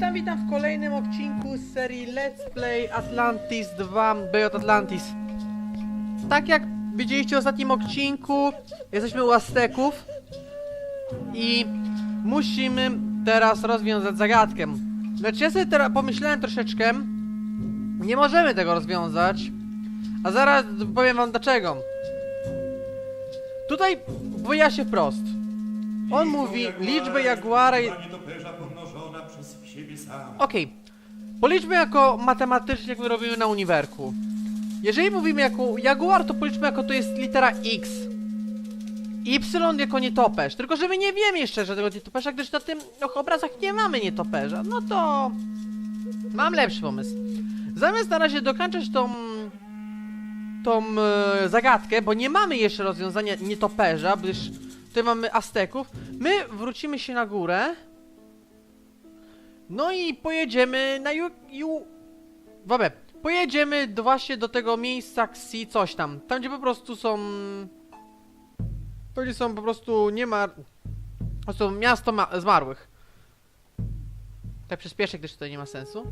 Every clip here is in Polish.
Witam, witam w kolejnym odcinku z serii Let's Play Atlantis 2 Bay of Atlantis. Tak jak widzieliście w ostatnim odcinku, jesteśmy u Azteków i musimy teraz rozwiązać zagadkę. Lecz ja sobie teraz pomyślałem troszeczkę, nie możemy tego rozwiązać, a zaraz powiem wam dlaczego. Tutaj wyjaśnię wprost. On mówi liczbę Jaguara. nietoperza pomnożona przez siebie sam. Okej. Policzmy jako matematycznie, jak my robimy na uniwerku. Jeżeli mówimy jako Jaguar, to policzmy jako to jest litera X. Y jako nietoperz. Tylko, że my nie wiemy jeszcze żadnego nietoperza, gdyż na no, obrazach nie mamy nietoperza. No to... Mam lepszy pomysł. Zamiast na razie dokończyć tą... tą e, zagadkę, bo nie mamy jeszcze rozwiązania nietoperza, gdyż tutaj mamy Azteków, my wrócimy się na górę. No i pojedziemy na ju... ju... Wabę, pojedziemy do, właśnie do tego miejsca Xi coś tam. Tam gdzie po prostu są... To gdzie są po prostu nie ma... To są miasto ma zmarłych. Tak przyspieszę, gdyż tutaj nie ma sensu.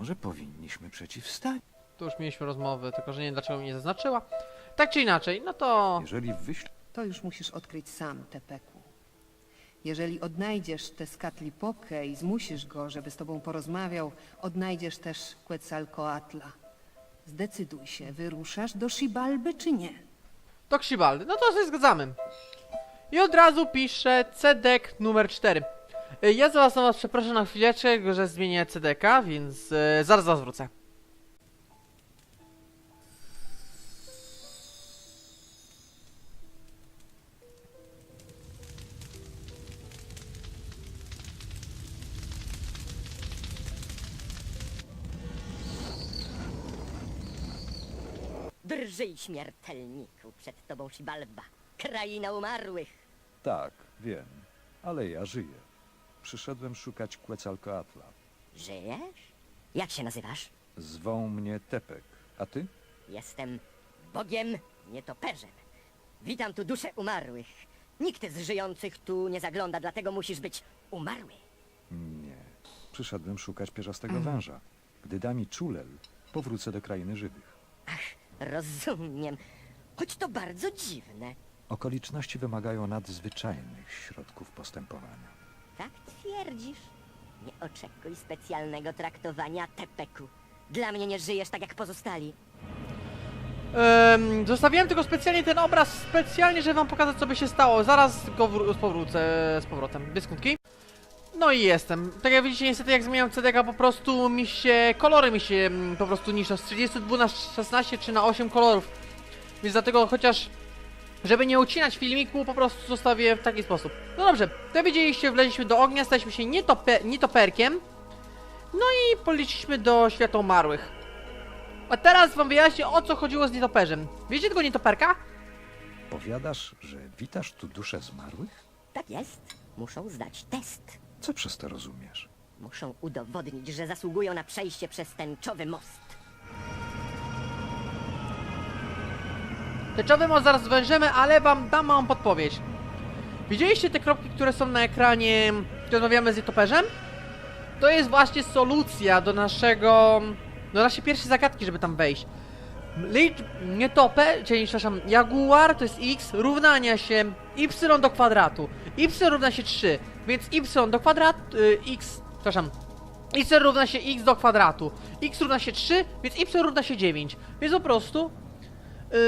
Może powinniśmy przeciwstać. Tu już mieliśmy rozmowę, tylko że nie wiem dlaczego mi nie zaznaczyła. Tak czy inaczej, no to... Jeżeli wyślę... To już musisz odkryć sam, Tepeku. Jeżeli odnajdziesz tę Skatlipokę i zmusisz go, żeby z tobą porozmawiał, odnajdziesz też Quetzalcoatla. Zdecyduj się, wyruszasz do Shibalby czy nie? To Ksibaldy. No to się zgadzamy. I od razu piszę CDek numer 4. Y, Ja za was, na was przepraszam na chwileczkę, że zmienię CDK, więc e, zaraz zaraz wrócę. Drżyj śmiertelniku, przed tobą Shibalba, kraina umarłych. Tak, wiem, ale ja żyję. Przyszedłem szukać Quetzalcoatla. Żyjesz? Jak się nazywasz? Zwą mnie Tepek, a ty? Jestem Bogiem Nietoperzem. Witam tu dusze umarłych. Nikt z żyjących tu nie zagląda, dlatego musisz być umarły. Nie. Przyszedłem szukać pierzastego węża. Gdy da mi czulel, powrócę do krainy żywych. Rozumiem. Choć to bardzo dziwne. Okoliczności wymagają nadzwyczajnych środków postępowania. Tak twierdzisz? Nie oczekuj specjalnego traktowania Tepeku. Dla mnie nie żyjesz tak jak pozostali. Zostawiłem tylko specjalnie ten obraz, specjalnie, żeby wam pokazać, co by się stało. Zaraz go wró- powrócę z powrotem. Kłótki. No i jestem. Tak jak widzicie, niestety jak zmieniam CDK, po prostu mi się... Kolory mi się mm, po prostu niszczą. Z 32 na 16 czy na 8 kolorów. Więc dlatego chociaż... Żeby nie ucinać filmiku, po prostu zostawię w taki sposób. No dobrze, to widzieliście, wleźliśmy do ognia, staliśmy się nietope nietoperkiem. No i polecieliśmy do świata umarłych. A teraz wam wyjaśnię, o co chodziło z nietoperzem. Wiecie tego nietoperka? Powiadasz, że witasz tu dusze zmarłych? Tak jest. Muszą zdać test. Co przez to rozumiesz? Muszą udowodnić, że zasługują na przejście przez tęczowy most. Teczowy most zaraz zwężymy, ale wam dam małą podpowiedź. Widzieliście te kropki, które są na ekranie, gdy rozmawiamy z nietoperzem? To jest właśnie solucja do naszego... do naszej pierwszej zagadki, żeby tam wejść. Licz... nietoper, czyli przepraszam, jaguar to jest x równania się y do kwadratu. y równa się 3, więc y do kwadratu... Y, x... przepraszam, x równa się x do kwadratu. x równa się 3, więc y równa się 9. Więc po prostu Ym,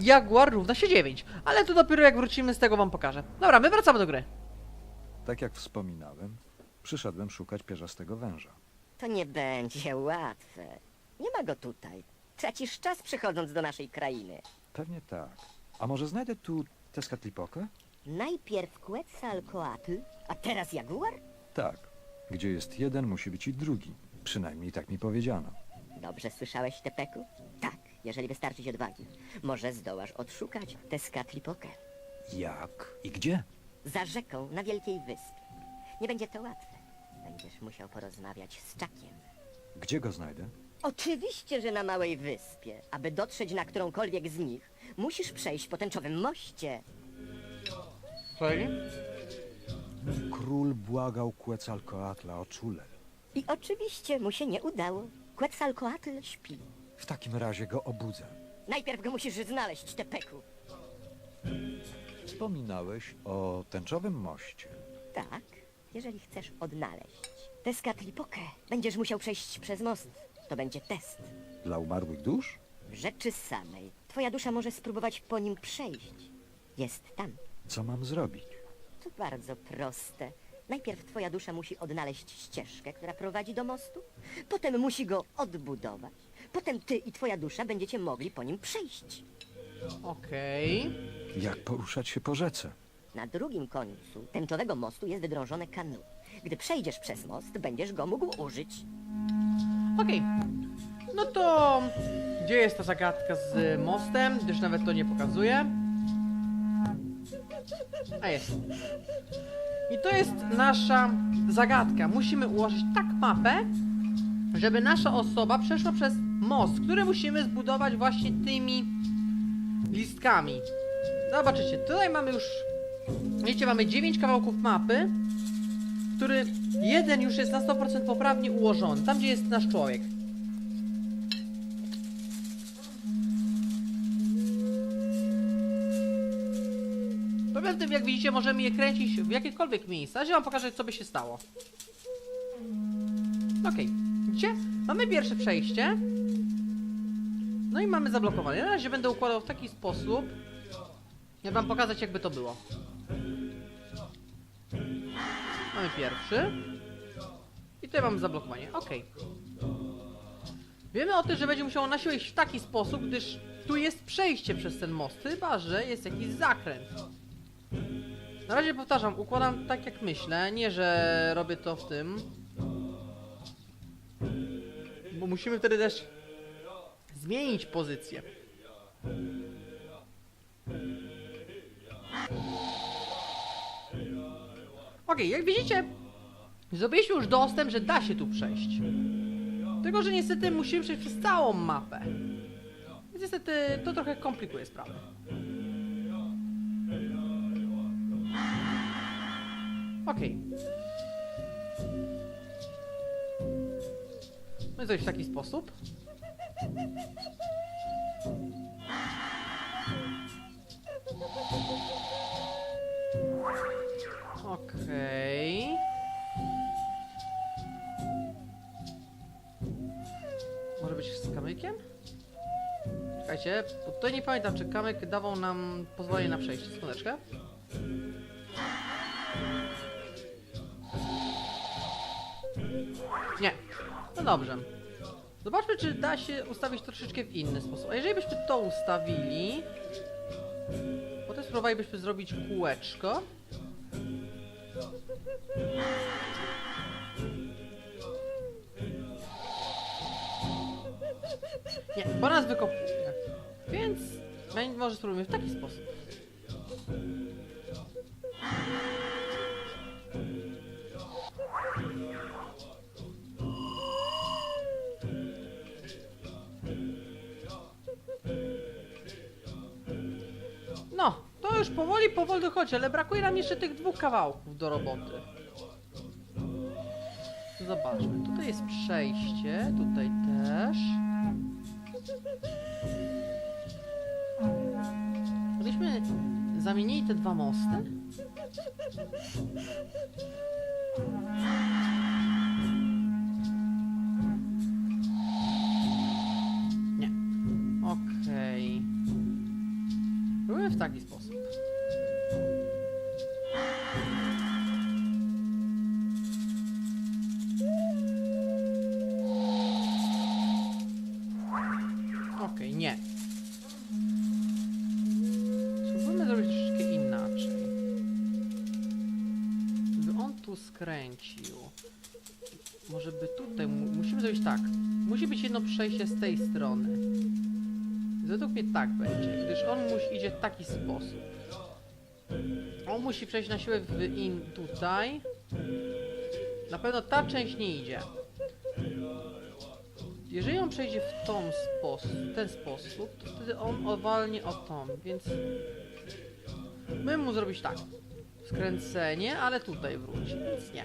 Jaguar równa się 9. Ale to dopiero jak wrócimy z tego wam pokażę. Dobra, my wracamy do gry. Tak jak wspominałem, przyszedłem szukać pierzastego węża. To nie będzie łatwe. Nie ma go tutaj. Tracisz czas przychodząc do naszej krainy. Pewnie tak. A może znajdę tu Tezcatlipokę? Najpierw Quetzalcoatl, a teraz Jaguar? Tak. Gdzie jest jeden, musi być i drugi. Przynajmniej tak mi powiedziano. Dobrze słyszałeś, Tepeku? Tak, jeżeli wystarczy ci odwagi. Może zdołasz odszukać tę skatlipokę. Jak? I gdzie? Za rzeką na Wielkiej Wyspie. Nie będzie to łatwe. Będziesz musiał porozmawiać z Czakiem. Gdzie go znajdę? Oczywiście, że na małej wyspie. Aby dotrzeć na którąkolwiek z nich, musisz przejść po tęczowym moście. Czyli? Król błagał Quetzalcoatla o Czulel. I oczywiście mu się nie udało. Quetzalcoatl śpi. W takim razie go obudzę. Najpierw go musisz znaleźć, Tepeku. Wspominałeś o tęczowym moście. Tak, jeżeli chcesz odnaleźć Tezcatlipokę, będziesz musiał przejść przez most. To będzie test. Dla umarłych dusz? Rzeczy samej. Twoja dusza może spróbować po nim przejść. Jest tam. Co mam zrobić? To bardzo proste. Najpierw twoja dusza musi odnaleźć ścieżkę, która prowadzi do mostu. Potem musi go odbudować. Potem ty i twoja dusza będziecie mogli po nim przejść. Okej. Jak poruszać się po rzece? Na drugim końcu tęczowego mostu jest wydrążone kanu. Gdy przejdziesz przez most, będziesz go mógł użyć. Okej. No to... Gdzie jest ta zagadka z mostem? Gdyż nawet to nie pokazuje. A jest. I to jest nasza zagadka. Musimy ułożyć tak mapę, żeby nasza osoba przeszła przez most, który musimy zbudować właśnie tymi listkami. Zobaczycie, tutaj mamy już... Wiecie, mamy 9 kawałków mapy, który jeden już jest na 100% poprawnie ułożony, tam gdzie jest nasz człowiek. Problem w tym, jak widzicie, możemy je kręcić w jakiekolwiek miejsca. Razie wam pokażę, co by się stało. Okej, widzicie? Mamy pierwsze przejście. No i mamy zablokowane. Na razie będę układał w taki sposób, jak wam pokazać, jakby to było. Mamy pierwszy. I tutaj mamy zablokowanie. Ok. Wiemy o tym, że będzie musiało na siłę iść w taki sposób, gdyż tu jest przejście przez ten most, chyba że jest jakiś zakręt. Na razie powtarzam, układam tak jak myślę, nie że robię to w tym. Bo musimy wtedy też zmienić pozycję. Okej, jak widzicie, zrobiliśmy już dostęp, że da się tu przejść. Tylko, że niestety musimy przejść przez całą mapę. Więc niestety to trochę komplikuje sprawę. Okej. No coś w taki sposób. Okej. Może być z kamykiem? Czekajcie, tutaj nie pamiętam, czy kamyk dawał nam pozwolenie na przejście. Sekundeczkę. Nie. No dobrze. Zobaczmy, czy da się ustawić troszeczkę w inny sposób. A jeżeli byśmy to ustawili... Potem spróbowalibyśmy zrobić kółeczko. Nie, bo nas wykopuje. Więc może spróbujemy w taki sposób. Już powoli, powoli dochodzi, ale brakuje nam jeszcze tych dwóch kawałków do roboty. Zobaczmy, tutaj jest przejście, tutaj też. Gdybyśmy zamienili te dwa mosty? Okej, nie. Spróbujmy zrobić troszeczkę inaczej. Gdyby on tu skręcił. Może by tutaj. mu- Musimy zrobić tak. Musi być jedno przejście z tej strony. Według mnie tak będzie, gdyż on musi idzie w taki sposób. On musi przejść na siłę w in tutaj. Na pewno ta część nie idzie. Jeżeli on przejdzie w tą ten sposób, to wtedy on owalnie o tą, więc my mu zrobić tak. Skręcenie, ale tutaj wróci, więc nie.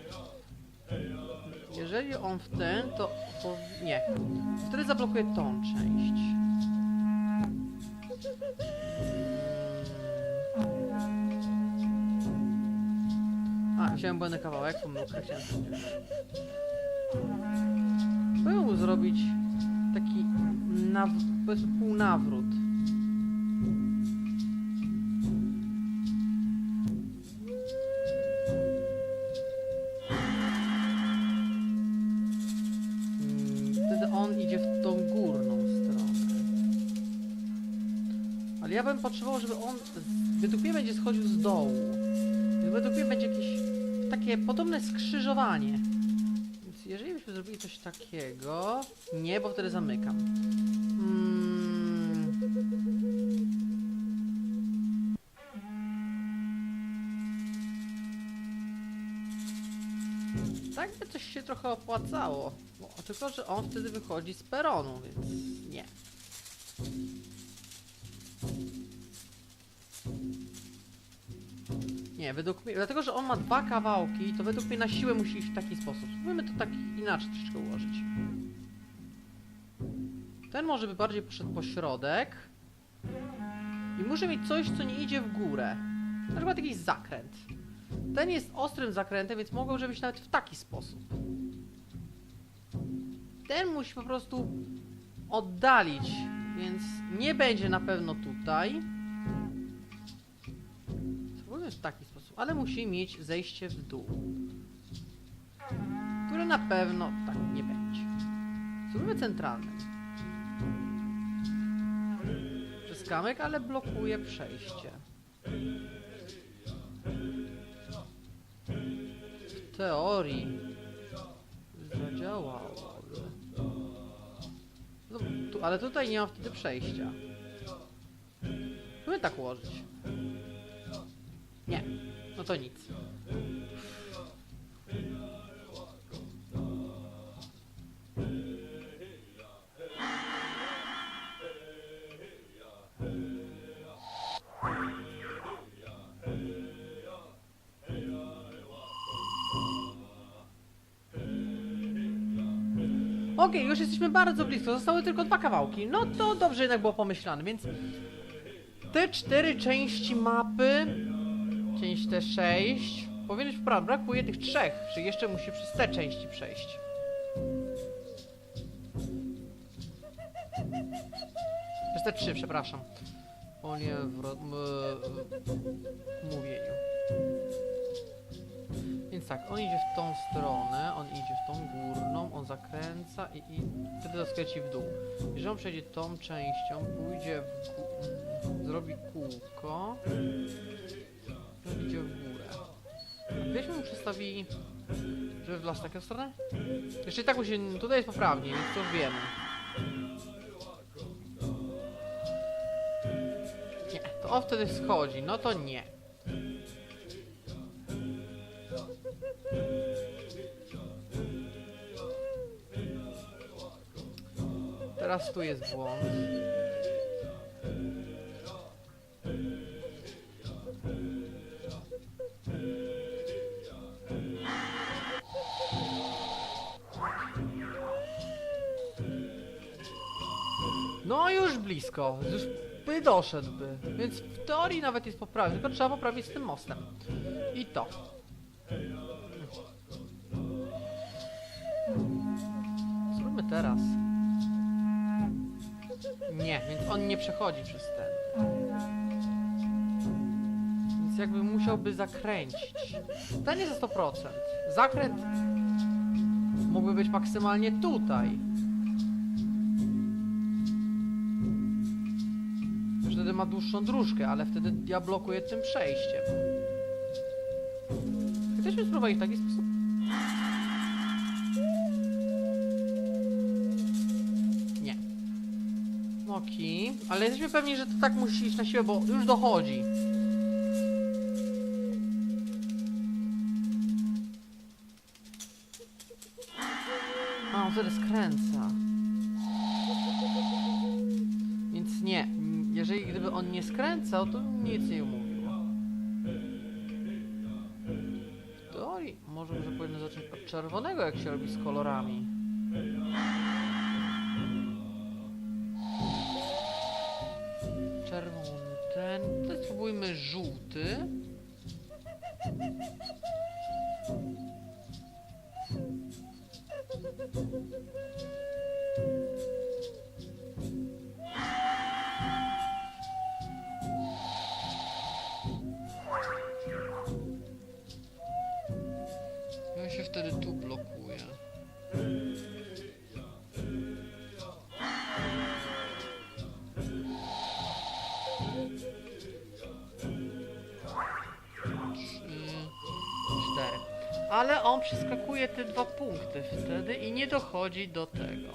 Jeżeli on w ten, to nie. Wtedy zablokuje tą część. A, chciałem błędny kawałek, pomyłka chciałem mu zrobić taki naw... półnawrót. Mm, Wtedy on idzie w tą górną stronę. Ale ja bym potrzebował, żeby on według mnie będzie schodził z dołu. Według mnie będzie jakieś takie podobne skrzyżowanie. Zrobili coś takiego... Nie, bo wtedy zamykam. Mm. Tak by coś się trochę opłacało. Tylko, że on wtedy wychodzi z peronu, więc nie. Według mnie, dlatego że on ma dwa kawałki, to według mnie na siłę musi iść w taki sposób. Spróbujmy to tak inaczej troszeczkę ułożyć. Ten może by bardziej poszedł po środek. I muszę mieć coś, co nie idzie w górę. Na przykład jakiś zakręt. Ten jest ostrym zakrętem, więc mogą być nawet w taki sposób. Ten musi po prostu oddalić, więc nie będzie na pewno tutaj. Spróbujmy w taki sposób, ale musi mieć zejście w dół. Które na pewno tak nie będzie. Spróbujmy centralnym. Przez kamyk, ale blokuje przejście. W teorii zadziałałoby. No, ale tutaj nie ma wtedy przejścia. Spróbujmy tak ułożyć. No to nic. Okej, już jesteśmy bardzo blisko. Zostały tylko dwa kawałki. No to dobrze jednak było pomyślane, więc te cztery części mapy, część te sześć, powinien być brakuje tych trzech, że jeszcze musi przez te części przejść. Przez te trzy, przepraszam. O nie, w m- mówieniu. Więc tak, on idzie w tą stronę, on idzie w tą górną, on zakręca i, i wtedy to skręci w dół. Jeżeli on przejdzie tą częścią, pójdzie w zrobi kółko, to idzie w górę. Weźmy mu przestawili, żeby w taką stronę? Jeszcze i tak musi, tutaj jest poprawnie, więc to wiemy. Nie, to on wtedy schodzi, no to nie. Teraz tu jest błąd. No już blisko, już by doszedłby, więc w teorii nawet jest poprawny, tylko trzeba poprawić z tym mostem. I to. Zróbmy teraz. Nie, więc on nie przechodzi przez ten. Więc jakby musiałby zakręcić. Ten jest za 100%. Zakręt mógłby być maksymalnie tutaj. Ma dłuższą dróżkę, ale wtedy ja blokuję tym przejściem. Chcecie spróbować w taki sposób? Nie. Oki, ale jesteśmy pewni, że to tak musi iść na siłę, bo już dochodzi. Nic nie mówiło. W teorii może że powinno zacząć od czerwonego, jak się robi z kolorami. Czerwony ten, spróbujmy żółty. Przeskakuje te dwa punkty wtedy i nie dochodzi do tego.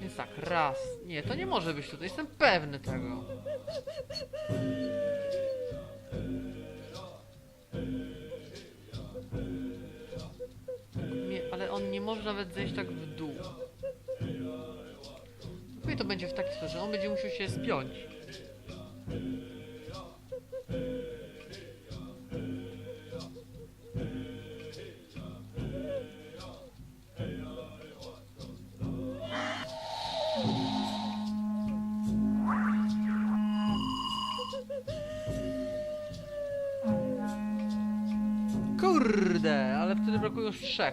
Więc tak, raz. Nie, to nie może być tutaj, jestem pewny tego. Nie, ale on nie może nawet zejść tak w dół. I to będzie w taki sposób, że on będzie musiał się spiąć.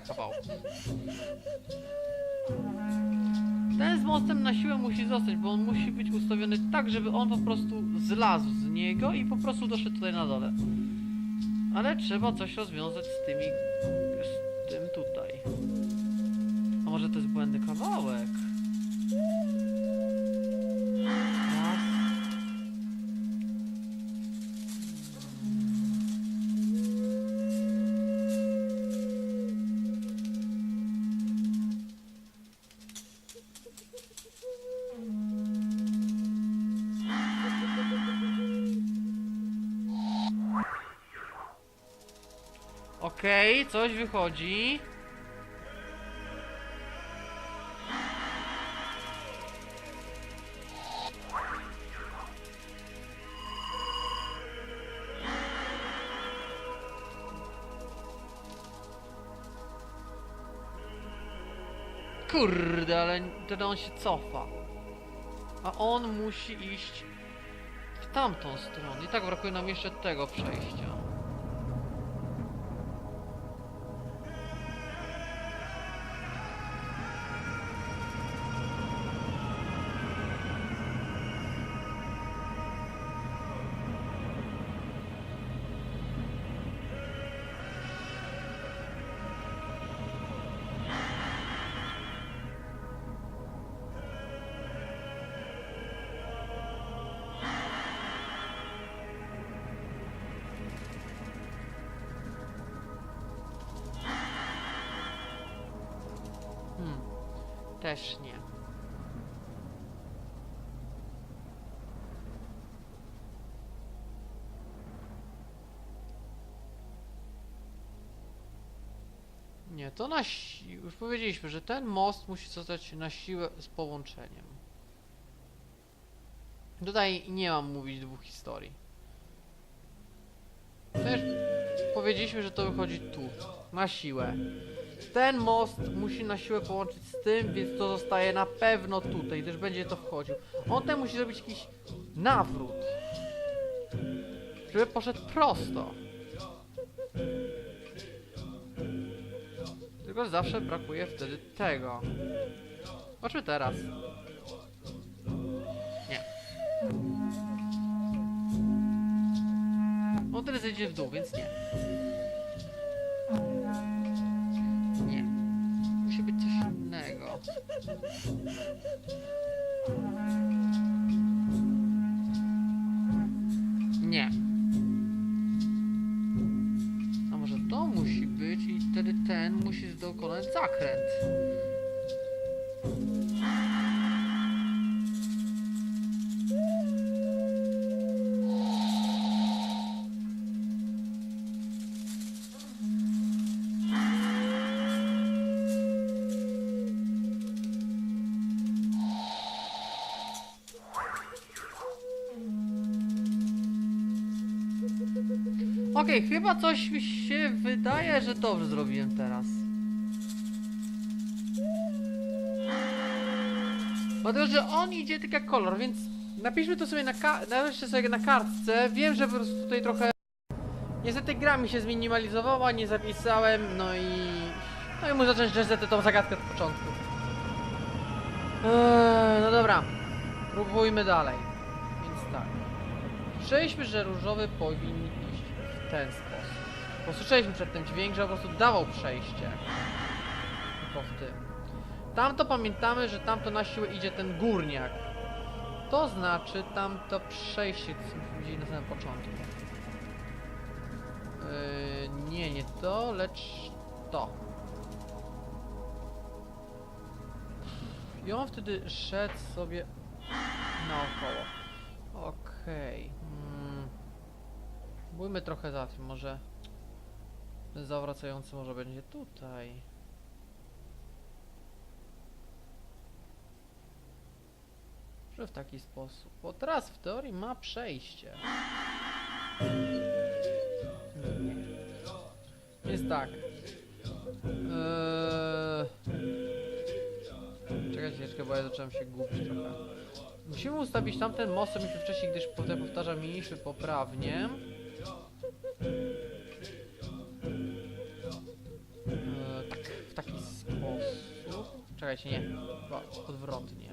Trzech kawałków. Ten z mostem na siłę musi zostać, bo on musi być ustawiony tak, żeby on po prostu zlazł z niego i po prostu doszedł tutaj na dole. Ale trzeba coś rozwiązać z tymi... z tym tutaj. A może to jest błędny kawałek? Coś wychodzi. Kurde, ale wtedy on się cofa. A on musi iść w tamtą stronę. I tak brakuje nam jeszcze tego przejścia. Też nie. Nie, to na si- już powiedzieliśmy, że ten most musi zostać na siłę z połączeniem. Tutaj nie mam mówić dwóch historii. Też powiedzieliśmy, że to wychodzi tu, na siłę. Ten most musi na siłę połączyć z tym, więc to zostaje na pewno tutaj, też będzie to wchodził. On ten musi zrobić jakiś nawrót. Żeby poszedł prosto. Tylko zawsze brakuje wtedy tego. Zobaczmy teraz. Nie. On teraz idzie w dół, więc. Nie. Okej, chyba coś mi się wydaje, że dobrze zrobiłem teraz. Dlatego, że on idzie tak jak kolor, więc napiszmy to sobie na ka napiszcie sobie na kartce. Wiem, że po prostu tutaj trochę... Niestety gra mi się zminimalizowała, nie zapisałem, no i... No i muszę zacząć niestety tą zagadkę od początku. Eee, no dobra, próbujmy dalej. Więc tak. Słyszeliśmy, że różowy powinien ten sposób. Posłyszeliśmy przedtem dźwięk, że po prostu dawał przejście. Tylko w tym. Tamto pamiętamy, że tamto na siłę idzie ten górniak. To znaczy tamto przejście, co widzieli na samym początku. Yy, nie, nie to, lecz to. I on wtedy szedł sobie naokoło. Okej. Mm. Bójmy trochę za tym, może zawracający może będzie tutaj. Że w taki sposób. Bo teraz w teorii ma przejście. Jest tak. Eee... Czekajcie, chwileczkę, bo ja zacząłem się gubić trochę. Musimy ustawić tamten most, co myśmy wcześniej, gdyż powtarzam, mieliśmy poprawnie. Czekajcie, nie. Chyba odwrotnie.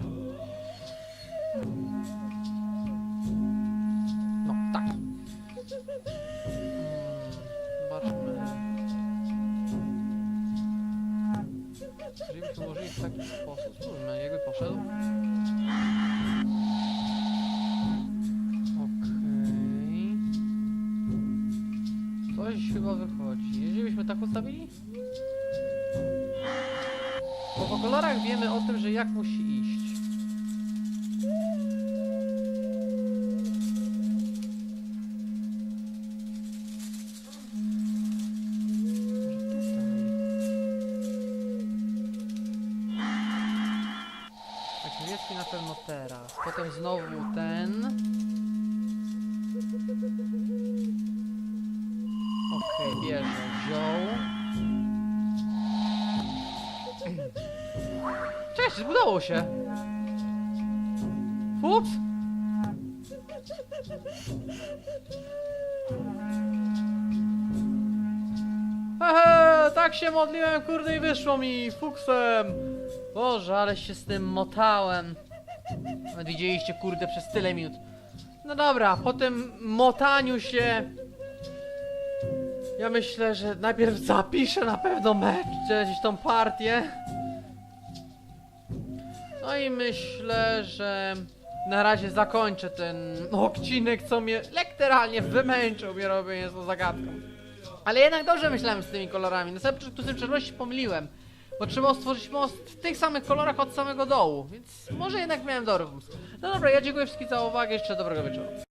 No, tak. Hmm, zobaczmy. Jeżeli byśmy ułożyli w taki sposób, spróbujmy, jakby poszedł. Okej. Coś chyba wychodzi. Jeżeli byśmy tak ustawili? Bo po kolorach wiemy o tym, że jak musi iść. Udało się! Fuks? Hehe, tak się modliłem, kurde, i wyszło mi fuksem. Boże, ale się z tym motałem. Widzieliście, kurde, przez tyle minut. No dobra, po tym motaniu się... Ja myślę, że najpierw zapiszę na pewno mecz, gdzieś tą partię. No i myślę, że na razie zakończę ten odcinek, co mnie lekteralnie wymęczył mnie robienie z tą zagadką. Ale jednak dobrze myślałem z tymi kolorami. Na samym początku sobie przerwości pomyliłem. Bo trzeba stworzyć most w tych samych kolorach od samego dołu. Więc może jednak miałem dobry pomysł. No dobra, ja dziękuję wszystkim za uwagę. Jeszcze dobrego wieczoru.